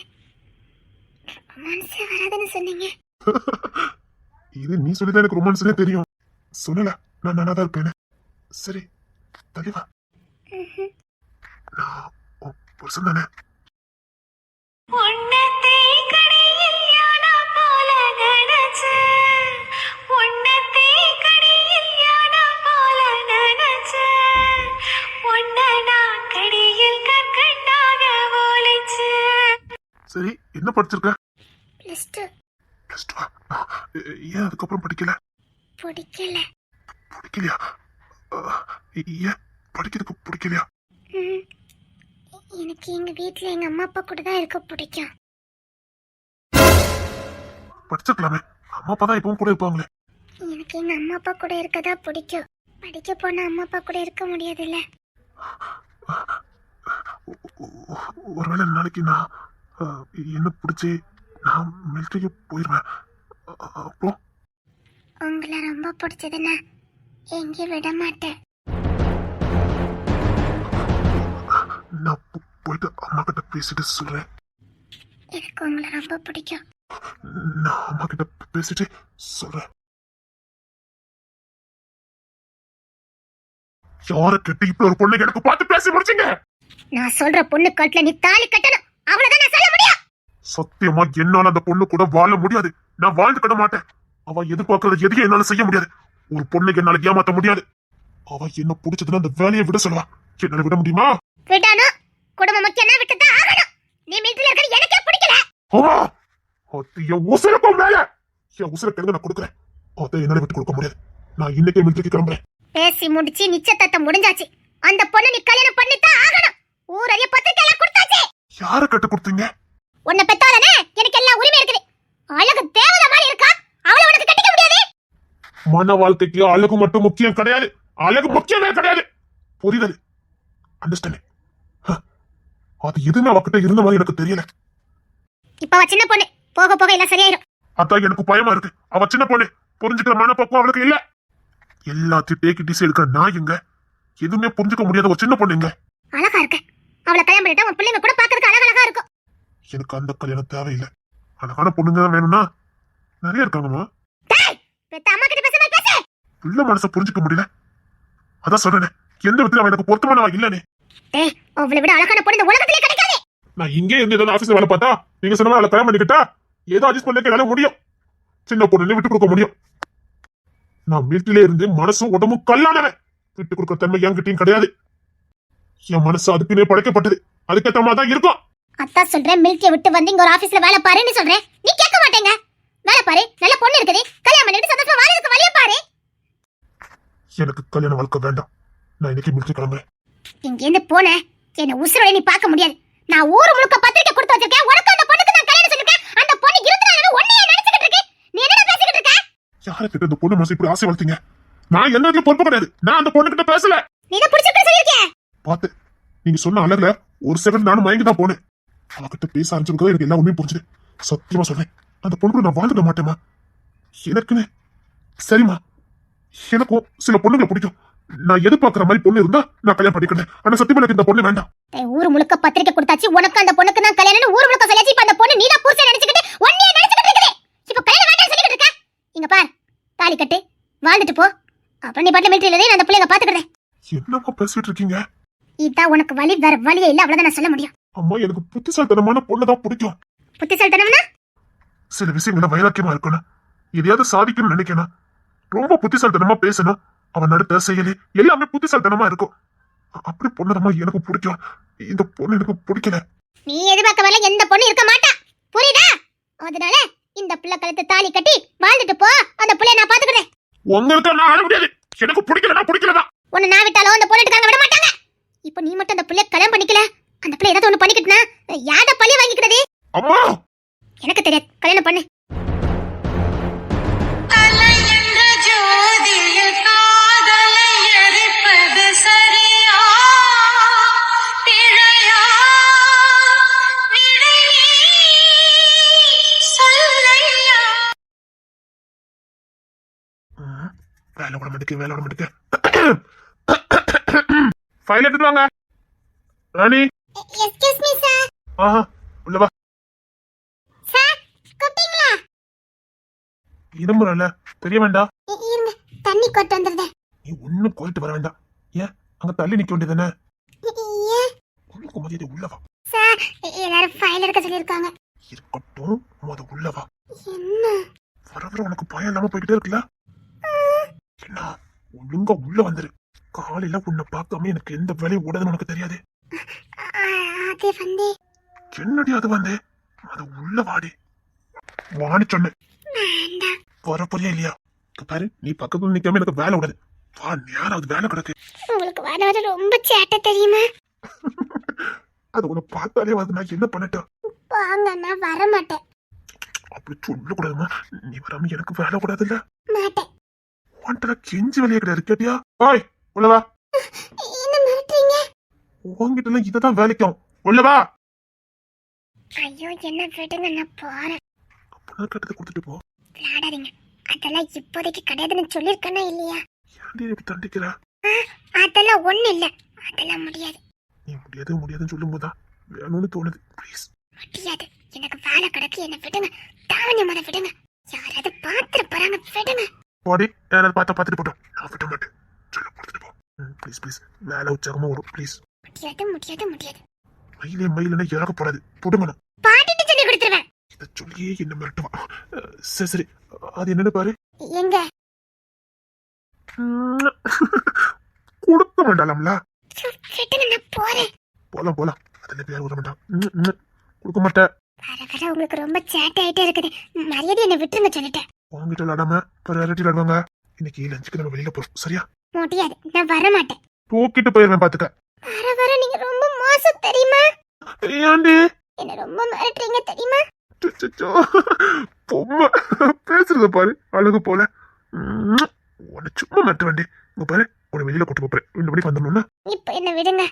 Speaker 2: மனசே வராதுன்னு சொன்னீங்க.
Speaker 3: இது நீ சொல்லிதான் எனக்கு ரொமான்ஸ்னே தெரியும். சொல்லல நான் நல்லா தான் இருப்பேன் சரி தள்ளி வா.
Speaker 2: ம்ஹும்.
Speaker 3: நான் புருஷன் தானே. சரி என்ன படிச்சிருக்க.
Speaker 2: Plus two.
Speaker 3: ஆ? ஏ- ஏன் அதுக்கப்புறம் படிக்கல?
Speaker 2: பிடிக்கல.
Speaker 3: பிடிக்கலையா? ஏன் படிக்கிறதுக்கு பிடிக்கலையா.
Speaker 2: எனக்கு எங்க வீட்ல எங்க அம்மா அப்பா கூட தான் இருக்க பிடிக்கும்.
Speaker 3: படிச்சிருக்கலாமே. அம்மா அப்பா தான் இப்பவும் கூட இருப்பாங்களே.
Speaker 2: எனக்கு எங்க அம்மா அப்பா கூட இருக்கதா பிடிக்கும். படிக்க போனா அம்மா அப்பா கூட இருக்க முடியாதுல்ல.
Speaker 3: ஒருவேளை நாளைக்கு நான் என்ன பிடிச்சி நான் மிலிட்டரிக்கு போயிடுவேன் அப்புறம்?
Speaker 2: உங்களை ரொம்ப பிடிச்சதுன்னா எங்கேயும் விட மாட்டேன்.
Speaker 3: நான் போயிட்டு அம்மா கிட்ட பேசிட்டு சொல்றேன்.
Speaker 2: எனக்கு உங்களை ரொம்ப பிடிக்கும்.
Speaker 3: நான் அம்மா கிட்ட பேசிட்டு சொல்றேன். யார கட்டி இப்ப ஒரு பொண்ணு எனக்கு பார்த்து பேசி முடிச்சீங்க?
Speaker 2: நான் சொல்ற பொண்ணு கழுத்துல நீ தாலி கட்டணும். அவ்வளவுதான் நான் சொல்ல முடியும்.
Speaker 3: சத்தியமா என்னால அந்த பொண்ணு கூட வாழ முடியாது. நான் வாழ்ந்து கிட மாட்டேன். அவ எதிர்பார்க்கறது எதையும் என்னால செய்ய முடியாது. ஒரு பொண்ணுக்கு என்னால ஏமாத்த முடியாது. அவ என்ன பிடிச்சதுன்னா அந்த வேலையை விட சொல்லுவா. என்னால விட முடியுமா?
Speaker 2: விடணும். குடும்பம் முக்கியம்னா விட்டுதான் ஆகணும். நீ மிலிட்டரியில இருக்கிறது எனக்கே பிடிக்கல.
Speaker 3: ஆமா அது என் உசுருக்கும் மேல! என் உசுரை கிழங்கு நான் கொடுக்குறேன். அதை என்னால விட்டு கொடுக்க முடியாது. நான் இன்னைக்கே மிலிட்டரிக்கு கிளம்புறேன்.
Speaker 2: பேசி முடிச்சு நிச்சயதார்த்தம் முடிஞ்சாச்சு. அந்த பொண்ணு நீ கல்யாணம் பண்ணித்தான் ஆகணும். ஊரறிய பத்திரிக்கை எல்லாம்
Speaker 3: யார கட்டு கொடுத்தீங்க?
Speaker 2: உன்னை பெத்தாலனே எனக்கு எல்லா உரிமை இருக்குது. அழகு தேவதை மாதிரி இருக்கா? அவளை உனக்கு கட்டிக்க முடியாது?
Speaker 3: மன வாழ்க்கைக்கு அழகு மட்டும் முக்கியம் கிடையாது. அழகு முக்கியமே கிடையாது. புரிதல்? அண்டர்ஸ்டாண்டிங் அது எதுவுமே அவகிட்ட இருந்த மாதிரி எனக்கு தெரியல.
Speaker 2: இப்ப அவ சின்ன பொண்ணு. போக போக எல்லாம் சரியாயிரும்.
Speaker 3: அதான் எனக்கு பயமா இருக்கு. அவ சின்ன பொண்ணு. புரிஞ்சுக்கிற மனப்பக்குவம் அவளுக்கு இல்ல. எல்லாத்தையும் டேக்கி டிசி எடுக்கிற நான் எங்க? எதுவுமே புரிஞ்சுக்க முடியாத ஒரு சின்ன பொண்ணு எங்க?
Speaker 2: அழகா இருக்க. அவளை கல்யாணம் பண்ணிட்டா உன் பிள்ளைங்க கூட பாக்குறதுக்கு அழகழகா இருக்கும்.
Speaker 3: எனக்கு அந்த கல்யாணம் தேவையில்லை. அழகான பொண்ணுங்க தான் வேணும்னா நிறைய இருக்காங்கம்மா.
Speaker 2: பெத்த அம்மா கிட்ட பேசுற மாதிரி பேசு.
Speaker 3: பிள்ளை மனசை புரிஞ்சுக்க முடியல. அதான் சொல்றேனே எந்த விதத்துல அவன் எனக்கு பொருத்தமானவா இல்லனே.
Speaker 2: டேய் அவளை விட அழகான பொண்ணு இந்த உலகத்திலே கிடைக்காது.
Speaker 3: நான் இங்கே இருந்து ஏதாவது ஆபீஸ்ல வேலை பார்த்தா நீங்க சொன்ன மாதிரி கல்யாணம் பண்ணிக்கிட்டா ஏதோ அட்ஜஸ்ட் பண்ணி என்னால முடியும். சின்ன பொண்ணு விட்டு கொடுக்க முடியும். நான் வீட்டிலே இருந்து மனசும் உடம்பும் கல்லானவன். விட்டு கொடுக்க தன்மை என்கிட்டயும் கிடையாது. என் மனசு அதுக்குன்னே படைக்கப்பட்டது. அதுக்கேற்ற மாதிரி தான் இருக்கும்.
Speaker 2: அத்தான் சொல்றேன் மில்கிய விட்டு வந்து இங்க ஒரு ஆபீஸ்ல வேலை பாருன்னு சொல்றேன் நீ கேட்க மாட்டேங்க. வேலை பாரு நல்ல பொண்ணு இருக்குது. கல்யாணம் பண்ணிட்டு சந்தோஷமா வாழறதுக்கு வழிய பாரு.
Speaker 3: எனக்கு கல்யாண வாழ்க்கை வேண்டாம். நான் இன்னைக்கு முடிச்சு கிளம்புறேன்.
Speaker 2: இங்க இருந்து போன என்ன உசுரோட நீ பார்க்க முடியாது. நான் ஊர் முழுக்க பத்திரிக்கை கொடுத்து வச்சிருக்கேன். உனக்கு அந்த பொண்ணுக்கு நான் கல்யாணம் சொல்லிருக்கேன் அந்த பொண்ணு இருந்தாலும் ஒன்னையே நினைச்சுக்கிட்டு இருக்கு. நீ என்ன பேசிக்கிட்டு இருக்க?
Speaker 3: யாரை கிட்ட இந்த பொண்ணு மனசு இப்படி ஆசை வளர்த்தீங்க? நான் இடத்துல பொறுப்பு கிடையாது. நான் அந்த பொண்ணு கிட்ட பேசல.
Speaker 2: நீ தான் பிடிச்சிருக்கு சொல்லிருக்கேன்
Speaker 3: பார்த்து நீங்க சொன்ன அழகுல ஒரு செகண்ட் நானும் மயங்கி தான் போனேன். அவகிட்ட பேச ஆரம்பிச்சிருக்கோம் எனக்கு எல்லா உண்மையும் புரிஞ்சுது. சத்தியமா சொல்றேன் அந்த பொண்ணு நான் வாழ்ந்துட மாட்டேமா எனக்குன்னு சரிம்மா எனக்கும் சில பொண்ணுங்களை பிடிக்கும். நான் எதிர்பார்க்கிற மாதிரி பொண்ணு இருந்தா நான் கல்யாணம் பண்ணிக்கிறேன் ஆனா சத்தியமா எனக்கு இந்த பொண்ணு வேண்டாம்.
Speaker 2: ஊர் முழுக்க பத்திரிக்கை கொடுத்தாச்சு. உனக்கு அந்த பொண்ணுக்கு தான் கல்யாணம் ஊர் முழுக்க சொல்லியாச்சு. இப்ப அந்த பொண்ணு நீ தான் புருஷன் நினைச்சுக்கிட்டு ஒன்னையே நினைச்சுக்கிட்டு இருக்குது. இப்ப கல்யாணம் வேண்டாம் சொல்லிக்கிட்டு இருக்க? இங்க பார் தாலி கட்டு வாழ்ந்துட்டு போ. அப்புறம் நீ பாட்டுல மிலிட்டரியில நான் அந்த பிள்ளைங்க பாத்துக்கிறேன்
Speaker 3: என்னம்மா பேசிட்டு இருக்கீங்க?
Speaker 2: இதான் உனக்கு வழி வேற வழியே இல்ல. அவ்வளவுதான் நான் சொல்ல முடியும்.
Speaker 3: அம்மா எனக்கு புத்திசாலித்தனமான பொண்ணு தான் பிடிக்கும்.
Speaker 2: புத்திசாலித்தனம்னா?
Speaker 3: சில விஷயங்கள வைராக்கியமா இருக்கணும். எதையாவது சாதிக்கணும்னு நினைக்கணும். ரொம்ப புத்திசாலித்தனமா பேசணும். அவன் நடத்த செயலி எல்லாமே புத்திசாலித்தனமா இருக்கும். அப்படி பொண்ணுதம்மா எனக்கு பிடிக்கும். இந்த பொண்ணு எனக்கு பிடிக்கல.
Speaker 2: நீ எதிர்பார்க்க வரல எந்த பொண்ணு இருக்க மாட்டா. புரியுதா? அதனால இந்த பிள்ளை கழுத்து தாலி கட்டி வாழ்ந்துட்டு போ. அந்த பிள்ளைய நான் பாத்துக்கிறேன்
Speaker 3: உங்களுக்கு நான் ஆட முடியாது. எனக்கு பிடிக்கலனா பிடிக்கலதான்.
Speaker 2: உன்னை நான் விட்டாலும் அந்த பொண்ணுக்காங்க விட மாட்டாங்க. அப்ப நீ மட்டும் அந்த பிள்ளை கல்யாணம் பண்ணிக்கல? அந்த பிள்ளை ஏதாவது ஒண்ணு பண்ணிக்கிட்டுனா யாத பழி
Speaker 3: ராணி?
Speaker 2: எக்ஸ்கியூஸ் மீ சார்
Speaker 3: ஆஹா உள்ள வா.
Speaker 2: சார் கூப்பிட்டீங்களா?
Speaker 3: இரும்புறல தெரிய வேண்டாம்.
Speaker 2: இருங்க தண்ணி கொண்டு வந்துருந்தேன்
Speaker 3: நீ ஒண்ணும் கோயிட்டு வர வேண்டாம். ஏன்? அங்க தள்ளி நிக்க வேண்டியதானே உனக்கு மதியதை உள்ள வா.
Speaker 2: சார் எல்லாரும் ஃபைல் எடுக்க சொல்லியிருக்காங்க.
Speaker 3: இருக்கட்டும் முத உள்ள வா.
Speaker 2: என்ன?
Speaker 3: வர வர உனக்கு பயம் இல்லாம போய்கிட்டே இருக்குல்ல? என்ன? ஒழுங்கா உள்ள வந்துரு. காலையில உன்னை பார்க்காம எனக்கு எந்த வேலையும் ஓடாதுன்னு உனக்கு தெரியாது?
Speaker 2: அது வந்து.
Speaker 3: என்னடி அது வந்து? அது உள்ள வாடி. வாடி சொன்னேன் வர போறியா இல்லையா? பாரு நீ பக்கத்துல நிக்காம எனக்கு வேலை விடாது. வா நேரம் வேலை கிடக்கு.
Speaker 2: உங்களுக்கு வர வர ரொம்ப சேட்டை தெரியுமா?
Speaker 3: அது உன்னை பார்த்தாலே வந்து நான் என்ன பண்ணட்டும்
Speaker 2: வாங்க நான் வர மாட்டேன்
Speaker 3: அப்படி சொல்லக்கூடாதுமா. நீ வராம எனக்கு வேலை கூடாதுல்ல
Speaker 2: மாட்டேன்.
Speaker 3: உன்கிட்ட கெஞ்சி வேலையே கிடையாது கேட்டியா? ஓய் உள்ளவா உன்கிட்ட எல்லாம் இததான் வேலைக்கும் உள்ளவா
Speaker 2: ஐயோ என்ன விடுங்க நான் போறேன்.
Speaker 3: அப்பதான் கட்டத்தை கொடுத்துட்டு போ.
Speaker 2: விளையாடாதீங்க. அதெல்லாம் இப்போதைக்கு கிடையாதுன்னு சொல்லியிருக்கேனா இல்லையா?
Speaker 3: ஏன்டி இப்படி தண்டிக்கிற?
Speaker 2: அதெல்லாம் ஒண்ணு இல்ல. அதெல்லாம் முடியாது.
Speaker 3: நீ முடியாது முடியாதுன்னு சொல்லும் போதுதான் வேணும்னு தோணுது. ப்ளீஸ்
Speaker 2: முடியாது. எனக்கு வேலை கிடக்கு என்ன விடுங்க. தாவணி முத விடுங்க. யாராவது பாத்துட்டு போறாங்க விடுங்க.
Speaker 3: போடி யாராவது பார்த்தா பார்த்துட்டு போட்டோம். நான் விட மாட்டேன். சொல்ல கொடுத்துட்டு போ. ப்ளீஸ் ப்ளீஸ் வேலை உற்சாகமா வரும் ப்ளீஸ்
Speaker 2: முடியாது முடியாது முடியாது.
Speaker 3: மயிலே மயிலுன்னா இறக்க போடாது. புடுங்கணும்.
Speaker 2: பாட்டிட்டு சொல்லி கொடுத்துருவேன்.
Speaker 3: இதை சொல்லியே என்ன மிரட்டுவான் அஹ், சரி சரி. அது என்னன்னு பாரு.
Speaker 2: எங்க?
Speaker 3: கொடுக்க வேண்டாம்ல.
Speaker 2: போறேன்.
Speaker 3: போலாம் போலாம். அதுல பேர் விட மாட்டான் கொடுக்க மாட்டேன்.
Speaker 2: வர வர உங்களுக்கு ரொம்ப சேட்டை ஆயிட்டே இருக்குது. மரியாதை என்ன விட்டுருங்க சொல்லிட்டேன். விளையாடாம
Speaker 3: விளாடாம பரியாரிட்டி விளாடுவாங்க இன்னைக்கு லஞ்சுக்கு நம்ம வெளியில போறோம். சரியா?
Speaker 2: முடியாது. நான் வர மாட்டேன்.
Speaker 3: தூக்கிட்டு போயிருவேன் பாத்துக்க.
Speaker 2: வர வர நீங்க ரொம்ப மோசம் தெரியுமா?
Speaker 3: ஏன்டி
Speaker 2: என்ன ரொம்ப மிரட்டுறீங்க தெரியுமா?
Speaker 3: அச்சச்சோ. பொம்மை. பேசுறத பாரு அழகு போல. உன்னை சும்மா மாட்ட வேண்டி இங்க பாரு உன்னை வெளியில கூட்டு போறேன். ரெண்டு மணிக்கு வந்துடணும்னா?
Speaker 2: இப்ப என்ன விடுங்க.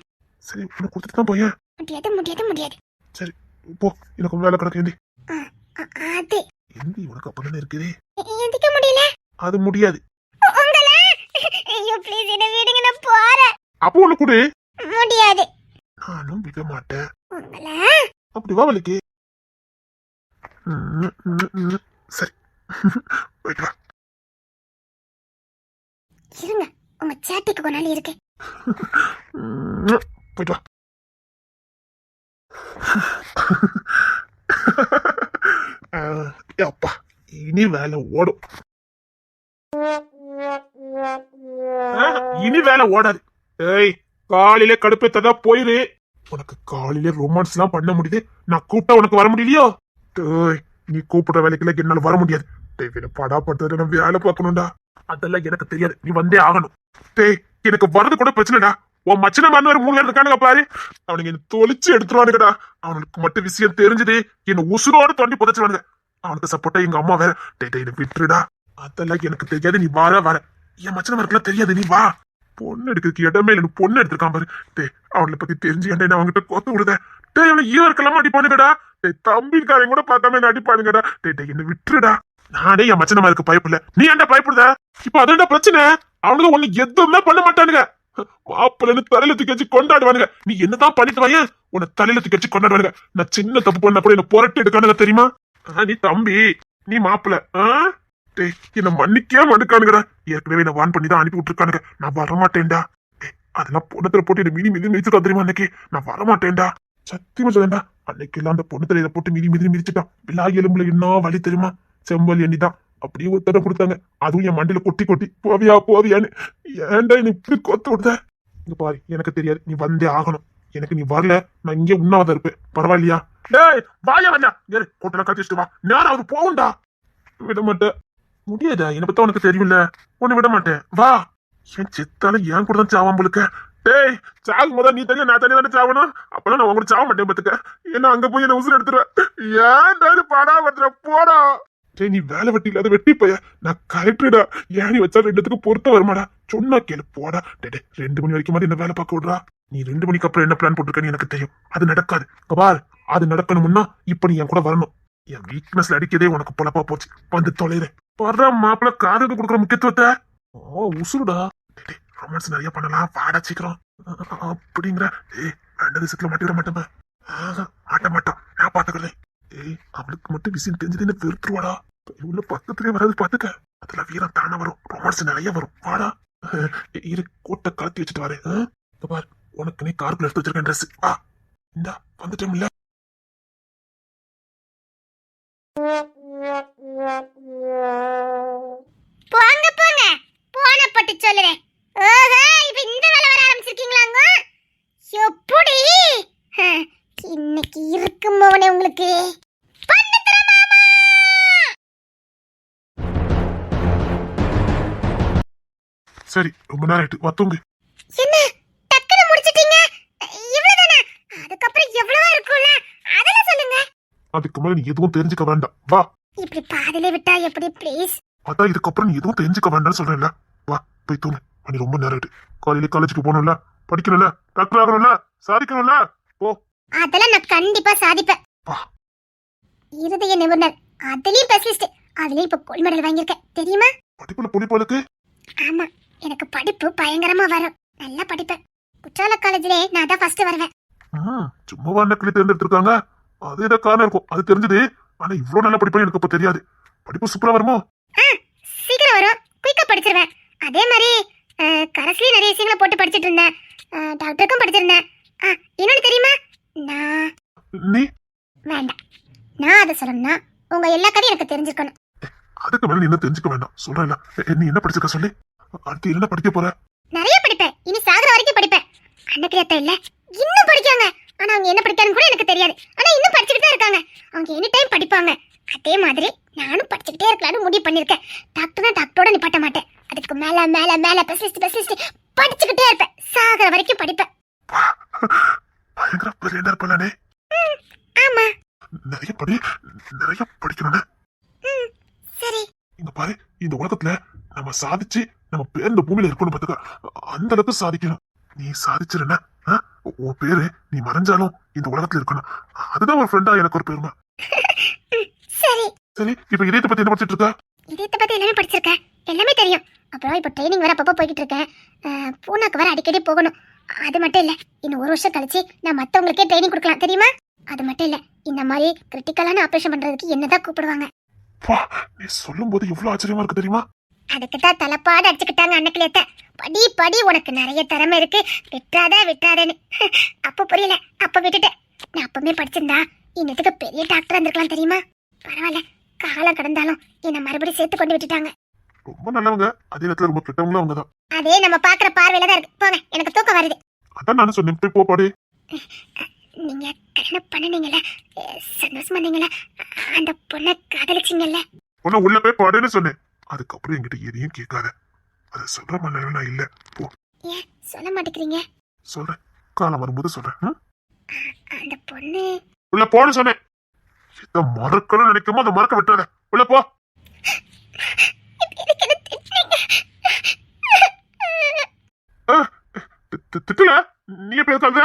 Speaker 3: சரி உன்னை கொடுத்துட்டு தான் போயேன்.
Speaker 2: முடியாது முடியாது முடியாது.
Speaker 3: சரி போ. எனக்கு வேலை கிடக்கு ஏந்தி
Speaker 2: அ- அது.
Speaker 3: ஏந்தி உனக்கு அப்பதானே இருக்குது?
Speaker 2: எந்திக்க முடியல?
Speaker 3: அது முடியாது.
Speaker 2: உங்கள? ஐயோ ப்ளீஸ் என்ன விடுங்க நான் போறேன்.
Speaker 3: அப்போ உன்னை கொடு.
Speaker 2: முடியாது.
Speaker 3: நானும் விட மாட்டேன்.
Speaker 2: உங்கள
Speaker 3: அப்படி வா வலிக்கு. சரி. போயிட்டு வா.
Speaker 2: இருங்க. உங்க சேட்டைக்கு கொஞ்ச நாள் இருக்கு.
Speaker 3: உம், போயிட்டு வா. அப்பா. இனி வேலை ஓடும். இனி வேலை ஓடாது. ஏய் காலையில கடுப்பேத்ததா போயிரு. உனக்கு காலையில ரொமான்ஸ் எல்லாம் பண்ண முடியுது. நான் கூப்பிட்டா உனக்கு வர முடியலையோ? டேய் நீ கூப்பிடுற வேலைக்குள்ள என்னால வர முடியாது. படா வேலை படாப்படுத்துறது நான் வேலை பார்க்கணும்டா. அதெல்லாம் எனக்கு தெரியாது. நீ வந்தே ஆகணும். டேய் எனக்கு வர்றது கூட பிரச்சனைடா உன் மச்சன மண்ணு ஒரு மூணு பேர் இருக்கானுங்க பாரு. அவனுக்கு என்ன தொலைச்சு எடுத்துருவானுங்கடா. அவனுக்கு மட்டும் விஷயம் தெரிஞ்சது. என்ன உசுரோட தோண்டி புதைச்சிருவானுங்க. அவனுக்கு சப்போர்ட்டா எங்க அம்மா வேற. டேய் டேய் என்னை விட்டுருடா. அதெல்லாம் எனக்கு தெரியாது. நீ வார வர என் மச்சனவருக்குலாம் தெரியாது. நீ வா. பொண்ணு எடுக்கிறதுக்கு இடமே இல்லை பொண்ணு எடுத்திருக்கான் பாரு. டே அவளை பத்தி தெரிஞ்சு ஏன்டா நான் அவன்கிட்ட கொத்து விடுத. டேய் அவனை ஈவருக்கெல்லாம் அடிப்பானுங்கடா டேய் தம்பிக்காரங்க கூட பார்த்தாம என்ன அடிப்பானுங்கடா டே டே என்ன விட்டுருடா. நானே என் மச்சனமா இருக்க பயப்பில்ல நீ ஏன்டா பயப்படுத? இப்ப அதான்டா பிரச்சனை? அவனுக்கு ஒண்ணு எதுவுமே பண்ண மாட்டானுங்க. மாப்பிள்ளன்னு தலையில தூக்கி வச்சு கொண்டாடுவானுங்க. நீ என்னதான் பண்ணிட்டு வாங்க உன்னை தலையில தூக்கி வச்சு கொண்டாடுவானுங்க. நான் சின்ன தப்பு பண்ண கூட என்ன புரட்டு எடுக்கானுங்க தெரியுமா? நீ தம்பி நீ மாப்பிள்ள. ஆஹ் டேய் என்ன மன்னிக்கவே மன்னிக்கானுங்கடா ஏற்கனவே என்ன வான் பண்ணி தான் அனுப்பி விட்டுருக்கானுங்க. நான் வரமாட்டேன்டா. அதெல்லாம் பொண்ணத்துல போட்டு என்ன மிதி மிதி மிதிச்சுட்டா தெரியுமா அன்னைக்கு? நான் வரமாட்டேன்டா. சத்தியமா சொல்லேன்டா அன்னைக்கு எல்லாம் அந்த பொண்ணு இதை போட்டு மிதி மிதி மிதிச்சுட்டான். விழா எலும்புல என்ன வலி தெரியுமா? செம்பல் எண்ணி தான் அப்படியே ஒரு தடவை கொடுத்தாங்க. அதுவும் என் மண்டியில கொட்டி கொட்டி போவியா போவியான்னு. ஏன்டா நீ இப்படி கொத்து விடுத? இங்க பாரு எனக்கு தெரியாது. நீ வந்தே ஆகணும். எனக்கு நீ வரல. நான் இங்கே உண்ணாவதா இருப்பேன். பரவாயில்லையா? டேய் வாயா வாயா. ஏறு கோட்டெல்லாம் கட்டிச்சுட்டு வா. நேரம் அவர் போகும்டா விட மாட்டேன் முடியாதா? என்னை பத்தா உனக்கு தெரியும்ல. உன்னை விட மாட்டேன். வா. என் செத்தால என் கூட தான் சாவான் போலுக்க டேய் சாகும் போதா நீ தனியா நான் தனியா தானே சாவணும்? அப்பெல்லாம் நான் உங்களுக்கு சாக மாட்டேன் பாத்துக்க ஏன்னா அங்க போய் என்ன உசுறு எடுத்துருவேன் ஏன்டா பாடா பண்ற போடா. டேய் நீ வேலை வெட்டி இல்லாத வெட்டி போய. நான் கரெக்டுடா ஏனி வச்சா ரெண்டுத்துக்கு பொருத்த வருமாடா? சொன்னா கேளு போடா. டே ரெண்டு மணி வரைக்கும் மாதிரி என்ன வேலை பார்க்க விடுறா? நீ ரெண்டு மணிக்கு அப்புறம் என்ன பிளான் போட்டிருக்கேன்னு எனக்கு தெரியும். அது நடக்காது. கபால் அது நடக்கணும்னா இப்ப நீ என் கூட வரணும். என் வீக்னஸ்ல அடிக்கதே உனக்கு பொழப்பா போச்சு. வந்து தொலைறேன் வர்ற மாப்பிள்ள காதுக்கு கொடுக்குற முக்கியத்துவத்தை. ஓ உசுருடா. ரொமான்ஸ் நிறைய பண்ணலாம். வாடா சீக்கிரம். அப்படிங்கிற. ஏய் ரெண்டு விஷயத்துல மாட்டிவிட மாட்டேன் ஆஹா, மாட்ட மாட்டோம் நான் பாத்துக்கிறேன் ஏய் அவளுக்கு மட்டும் விஷயம் தெரிஞ்சது என்ன வெறுத்துருவாடா இவ்வளவு பக்கத்துலயே வராது பாத்துக்க. அதுல வீரம் தானே வரும். ரொமான்ஸ் நிறைய வரும். வாடா. இரு கூட்ட கலத்தி வச்சுட்டு வரேன். ஆ? பாரு உனக்கு நீ காருக்குள்ள எடுத்து வச்சிருக்கேன் ட்ரெஸ் வா. இந்தா வந்துட்டோம்ல
Speaker 2: போங்க போங்க. போன பட்டு சொல்லுறேன். ஓஹோ இப்ப இந்த வேலை வர ஆரம்பிச்சிருக்கீங்களாங்க எப்படி? இன்னைக்கு இருக்கும் மோனே உங்களுக்கு.
Speaker 3: சரி ரொம்ப நேரம் ஆயிட்டு வா தூங்கு.
Speaker 2: என்ன டக்குனு முடிச்சிட்டீங்க இவ்வளவுதானா அதுக்கப்புறம் எவ்வளவோ இருக்கும்ல அதெல்லாம் சொல்லுங்க
Speaker 3: அதுக்கு மேல நீ எதுவும் தெரிஞ்சுக்க வேண்டாம். வா.
Speaker 2: இப்படி பாதியில விட்டா எப்படி ப்ளீஸ்
Speaker 3: அதான் இதுக்கப்புறம் நீ எதுவும் தெரிஞ்சுக்க வேண்டாம்னு சொல்றேன்ல. வா போய் தூங்கு. மணி ரொம்ப நேரம் ஆயிட்டு. காலையில காலேஜுக்கு போகணும்ல. படிக்கணும்ல. டாக்டர் ஆகணும்ல. சாதிக்கணும்ல. போ.
Speaker 2: அதெல்லாம் நான் கண்டிப்பா சாதிப்பேன்.
Speaker 3: வா.
Speaker 2: இருதய நிபுணர். அதுலயும் ஸ்பெஷலிஸ்ட் அதுலயும் இப்ப கோல்ட் மெடல் வாங்கியிருக்கேன். தெரியுமா?
Speaker 3: படிப்புல புடிப்பாளுக்கு
Speaker 2: ஆமா. எனக்கு படிப்பு பயங்கரமா வரும். நல்லா படிப்பேன். குற்றால காலேஜ்ல நான் தான் ஃபர்ஸ்ட் வருவேன்.
Speaker 3: ம், சும்மாவா நக்கலி தேர்ந்தெடுத்திருக்காங்க? அது ஏதோ காரணம் இருக்கும். அது தெரிஞ்சது. ஆனா இவ்வளவு நல்லா படிப்பேன் எனக்கு இப்ப தெரியாது. படிப்பு சூப்பரா வருமோ?
Speaker 2: சீக்கிரம் வரும். குயிக்கா படிச்சிருவேன். அதே மாதிரி அஹ், கரஸ்லயும் நிறைய விஷயங்களை போட்டு படிச்சிட்டு இருந்தேன். டாக்டருக்கும் படிச்சிருந்தேன். ஆ, இன்னொன்னு தெரியுமா? நான்
Speaker 3: நீ?
Speaker 2: வேண்டாம். நான் அதை சொல்லணும்னா உங்க எல்லா கதையும் எனக்கு தெரிஞ்சிருக்கணும்.
Speaker 3: அதுக்கு மேல நீ என்ன தெரிஞ்சுக்க வேண்டாம். சொல்றேன்ல எ, நீ என்ன படிச்சிருக்க சொல்லி. அடுத்து என்ன படிக்க போற?
Speaker 2: நிறைய படிப்பேன். இனி சாகுற வரைக்கும் படிப்பேன். அன்னக்கிரியத்த இல்ல. இன்னும் படிக்காங்க. ஆனா அவங்க என்ன படிக்கான்னு கூட எனக்கு தெரியாது. ஆனா இன்னும் படிச்சுக்கிட்டே தான் இருக்காங்க. அவங்க எனி டைம் படிப்பாங்க. அதே மாதிரி நானும் படிச்சுக்கிட்டே இருக்கலாம்னு முடிவு பண்ணிருக்கேன் டாக்டர்னா டாக்டரோட நிப்பாட்ட மாட்டேன். அதுக்கு மேல மேல மேல ஸ்பெஷலிஸ்ட் ஸ்பெஷலிஸ்ட் படிச்சுக்கிட்டே இருப்பேன். சாகுற வரைக்கும் படிப்பேன்.
Speaker 3: பயங்கர பிரில்லியண்டா இருப்பலானே
Speaker 2: ஆமா.
Speaker 3: நிறைய படி நிறைய படிக்கணும்னு.
Speaker 2: சரி.
Speaker 3: இங்க பாரு இந்த உலகத்துல நம்ம சாதிச்சு நம்ம பேர் இந்த பூமியில இருக்கணும் பாத்துக்க. அந்த அளவுக்கு சாதிக்கணும். நீ சாதிச்சிருன உன் பேரு நீ மறைஞ்சாலும் இந்த உலகத்துல இருக்கணும். அதுதான் ஒரு ஃப்ரெண்டா எனக்கு ஒரு பெருமை.
Speaker 2: சரி.
Speaker 3: சரி இப்ப இதயத்தை பத்தி என்ன படிச்சிட்டு இருக்க?
Speaker 2: இதயத்தை பத்தி எல்லாமே படிச்சிருக்கேன். எல்லாமே தெரியும். அப்புறம் இப்போ ட்ரைனிங் வேற அப்பப்போ போய்கிட்டு இருக்கேன். பூனாக்கு வேற அடிக்கடி போகணும். அது மட்டும் இல்ல இன்னும் ஒரு வருஷம் கழிச்சு நான் மத்தவங்களுக்கே ட்ரைனிங் கொடுக்கலாம் தெரியுமா? அது மட்டும் இல்ல இந்த மாதிரி கிரிட்டிக்கலான ஆபரேஷன் பண்றதுக்கு என்னதான் கூப்பிடுவாங்க.
Speaker 3: வா நீ சொல்லும் போது எவ்வளவு ஆச்சரியமா இருக்கு தெரியுமா?
Speaker 2: அதுக்கு தான் தலைப்பாடு அடிச்சுக்கிட்டாங்க அன்னைக்கிலேத்த படி படி உனக்கு நிறைய திறமை இருக்கு. விட்டுறாத விட்டுறாதேன்னு. அப்ப புரியல. அப்ப விட்டுட்டேன். நான் அப்பவுமே படிச்சிருந்தா இன்னத்துக்கு பெரிய டாக்டர் இருந்திருக்கலாம் தெரியுமா? பரவாயில்ல. காலம் கடந்தாலும் என்னை மறுபடியும் சேர்த்து கொண்டு விட்டுட்டாங்க.
Speaker 3: ரொம்ப நல்லவங்க. அதே நேரத்துல ரொம்ப கெட்டவங்களும் அவங்க தான்
Speaker 2: அதே நம்ம பாக்குற பார்வையில தான் இருக்கு. போங்க எனக்கு தூக்கம் வருது.
Speaker 3: அதான் நானும் சொன்னேன். போய் போ பாடு.
Speaker 2: நீங்க கல்யாணம் பண்ணுனீங்கல்ல? சந்தோஷமா இருந்தீங்கல்ல? அந்த பொண்ணை காதலிச்சிங்கல்ல?
Speaker 3: உன்னை உள்ள போய் பாடுன்னு சொன்னேன். அதுக்கப்புறம் என்கிட்ட எதையும் கேட்காத. அதை சொல்ற மாதிரி நான் இல்ல. போ.
Speaker 2: ஏன்? சொல்ல மாட்டேங்கிறீங்க?
Speaker 3: சொல்றேன். காலம் வரும்போது சொல்றேன்?
Speaker 2: அந்த பொண்ணு.
Speaker 3: உள்ள போன்னு சொன்னேன். இத மறக்கணும்னு நினைக்குமோ அதை மறக்க விட்டுறத. உள்ள போ. திட்டல? நீ எப்ப இருக்காங்க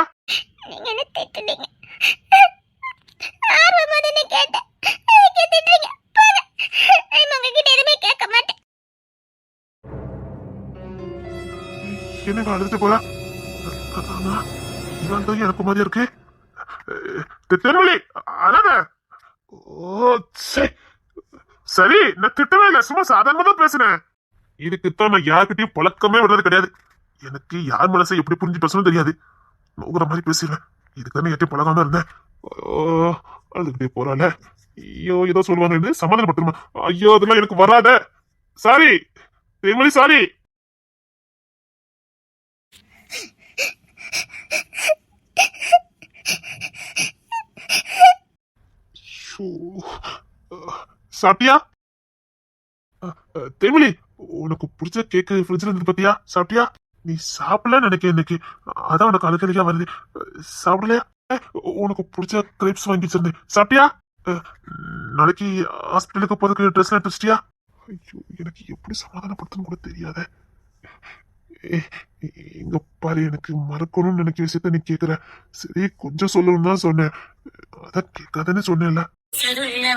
Speaker 2: நீங்க என்ன திட்டுனீங்க? ஆர்வமா கேட்டேன். திட்டுறீங்க. நான் உங்ககிட்ட எதுவுமே கேட்க மாட்டேன்.
Speaker 3: என்ன அழுதுட்டு போறா? இவன் தான் எனக்கு மாதிரி இருக்கு. தி- அழக ஓ சே சரி நான் திட்டவே இல்லை சும்மா சாதாரணமா தான் பேசுனேன். இதுக்குத்தான் நான் யார்கிட்டயும் பழக்கமே விடுறது கிடையாது. எனக்கு யார் மனசை எப்படி புரிஞ்சு பேசணும் தெரியாது. நோக்குற மாதிரி பேசிடுவேன். இதுக்கு தானே எட்டி பழகாம இருந்தேன். ஓ அழுதுகிட்டே போறாள. ஐயோ ஏதோ சொல்லுவாங்க சமாதானப்பட்டுருமா ஐயோ அதெல்லாம் எனக்கு வராத. Sorry Thenmozhi sorry. சாப்பிட்டியா? தேமொழி உனக்கு பிடிச்ச கேக்கு ஃப்ரிட்ஜ்ல இருந்து பாத்தியா? சாப்பிட்டியா? நீ சாப்பிடல நினைக்க இன்னைக்கு. அதான் உனக்கு அழுக்கடிக்கா வருது. சாப்பிடலையா? உனக்கு பிடிச்ச கிரேப்ஸ் வாங்கி வச்சிருந்தேன். சாப்பிட்டியா? நாளைக்கு ஹாஸ்பிட்டலுக்கு போறதுக்கு ட்ரெஸ் எல்லாம் எடுத்துச்சிட்டியா ஐயோ எனக்கு எப்படி சமாதானப்படுத்தணும் கூட தெரியாத. இங்க பாரு எனக்கு மறக்கணும்னு நினைக்க விஷயத்த நீ கேக்குற. சரி கொஞ்சம் சொல்லணும் தான் சொன்னேன். அதான் கேட்காதன்னு சொன்னேன்ல.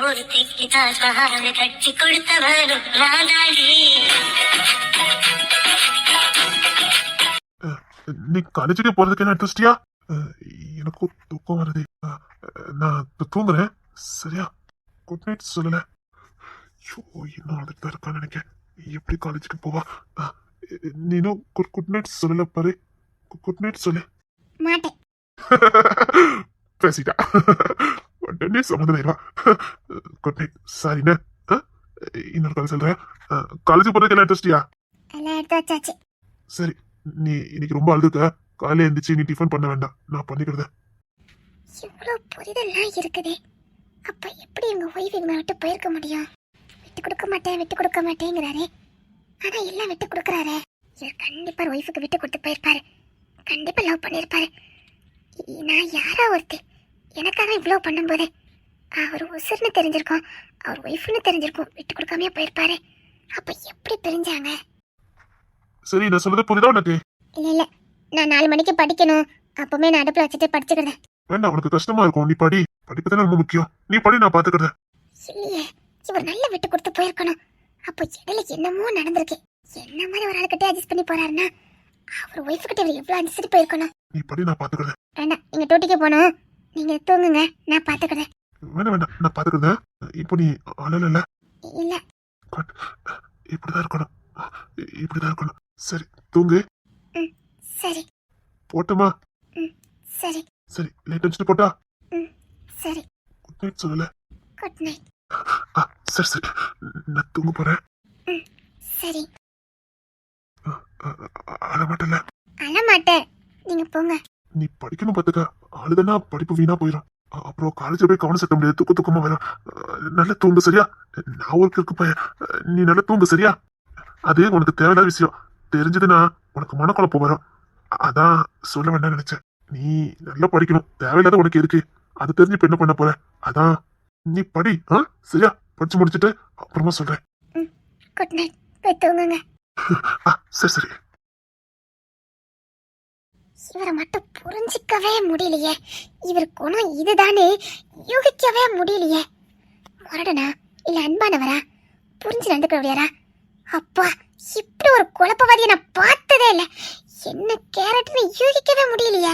Speaker 4: ஒரு கட்டி கொடுத்தவரும்
Speaker 3: அஹ், நீ காலேஜுக்கு போறதுக்கு என்ன எடுத்துச்சிட்டியா எனக்கும் தூக்கம் வருது. நான் தூங்குறேன். சரியா? குட் நைட் சொல்லல. ஐயோ இன்னும் அதுக்கு இருக்கான்னு நினைக்கிறேன். எப்படி காலேஜுக்கு போவா? நீனும் குட் குட் நைட் சொல்லல பாரு. குட் நைட் சொல்லு.
Speaker 2: மாட்டேன்.
Speaker 3: பேசிட்டா. உடனே சம்மந்தம் குட் நைட் சாரிண்ணே இன்னொரு கால் சொல்றேன். காலேஜ் போறதுக்கு என்ன இன்ட்ரெஸ்டியா சரி நீ இன்னைக்கு ரொம்ப அழுதுக்க காலையில எந்திரிச்சு நீ டிஃபன் பண்ண வேண்டாம். நான் பண்ணிக்கிறேன்.
Speaker 2: இவ்வளோ புரிதல்லாம் இருக்குதே. அப்ப எப்படி எங்க ஒய்ஃப் இவங்க விட்டு போயிருக்க முடியும்? விட்டு கொடுக்க மாட்டேன் விட்டு கொடுக்க மாட்டேங்கிறாரே. ஆனா எல்லாம் விட்டு கொடுக்குறாரே. இவர் கண்டிப்பா ஒய்ஃபுக்கு விட்டு கொடுத்து போயிருப்பாரு. கண்டிப்பா லவ் பண்ணியிருப்பாரு நான் யாரா ஒருத்தி? எனக்காக இவ்வளோ பண்ணும்போதே. அவர் உசுர்னு தெரிஞ்சிருக்கும். அவர் ஒய்ஃப்னு தெரிஞ்சிருக்கும். விட்டு கொடுக்காமயே போயிருப்பாரு. அப்ப எப்படி பிரிஞ்சாங்க?
Speaker 3: சரி நான் சொல்றது புரியுதா உனக்கு?
Speaker 2: இல்ல இல்ல. நான் நாலு மணிக்கு படிக்கணும். அப்பவுமே நான் அடுப்புல வச்சுட்டு படிச்சுக்கிறேன்.
Speaker 3: வேண்டாம் உனக்கு கஷ்டமா இருக்கும். நீ படி. படிப்பு தானே ரொம்ப முக்கியம். நீ படி நான் பாத்துக்கிறேன்.
Speaker 2: இல்லையே இவர் நல்ல விட்டு கொடுத்து போயிருக்கணும். அப்போ இடையில என்னமோ நடந்திருக்கு. என்ன மாதிரி ஒரு ஆளுக்கிட்டே அட்ஜஸ்ட் பண்ணி போறாருன்னா? அவர் ஒய்ஃபு கிட்ட இவர் எவ்வளவு அனுசரிச்சு போயிருக்கணும்.
Speaker 3: நீ படி நான் பாத்துக்கிறேன்.
Speaker 2: வேண்டாம் நீங்க டூட்டிக்கு போகணும். நீங்க தூங்குங்க நான் பாத்துக்கிறேன்.
Speaker 3: வேண்டாம் வேண்டாம் நான் பாத்துக்கிறேன். இப்போ நீ அழல
Speaker 2: இல்ல.
Speaker 3: இப்படிதான் இருக்கணும். இப்படிதான் இருக்கணும். சரி தூங்கு.
Speaker 2: சரி.
Speaker 3: போட்டுமா?
Speaker 2: சரி.
Speaker 3: சரி லேட் அடிச்சுட்டு போட்டா?
Speaker 2: சரி.
Speaker 3: குட் நைட் சொல்லல.
Speaker 2: Good night.
Speaker 3: சரி சரி. நான் தூங்க போறேன்.
Speaker 2: சரி.
Speaker 3: அழ மாட்டேன்ல
Speaker 2: அழ மாட்டேன். நீங்க போங்க.
Speaker 3: நீ படிக்கணும் பாத்துக்க. அழுதனா படிப்பு வீணா போயிடும் அப்புறம் காலேஜ் போய் கவனம் செலுத்த முடியாது. தூக்க தூக்கமா அஹ் நல்லா தூங்கு சரியா? நான் ஒரு இருக்கு பையன். நீ நல்லா தூங்கு சரியா? அது உனக்கு தேவையில்லாத விஷயம். தெரிஞ்சதுன்னா உனக்கு மனக்குழப்பம் வரும். அதான் சொல்ல வேண்டாம்னு நினைச்சேன். நீ நல்லா படிக்கணும். தேவையில்லாத உனக்கு இருக்கு அது தெரிஞ்சு இப்ப என்ன பண்ண போற? அதான் நீ படி. ஆ சரியா? படிச்சு முடிச்சிட்டு அப்புறமா சொல்றேன்.
Speaker 2: குட் நைட் போய் தூங்குங்க.
Speaker 3: சரி சரி.
Speaker 2: இவரை மட்டும் புரிஞ்சிக்கவே முடியலையே. இவர் குணம் இதுதானே. யூகிக்கவே முடியலையே. முரடனா? இல்ல அன்பானவரா? புரிஞ்சு நடந்துக்கிறவரையாரா? அப்பா இப்படி ஒரு குழப்பவாதியை நான் பார்த்ததே இல்ல. என்ன கேரக்டர்னு யூகிக்கவே முடியலையே.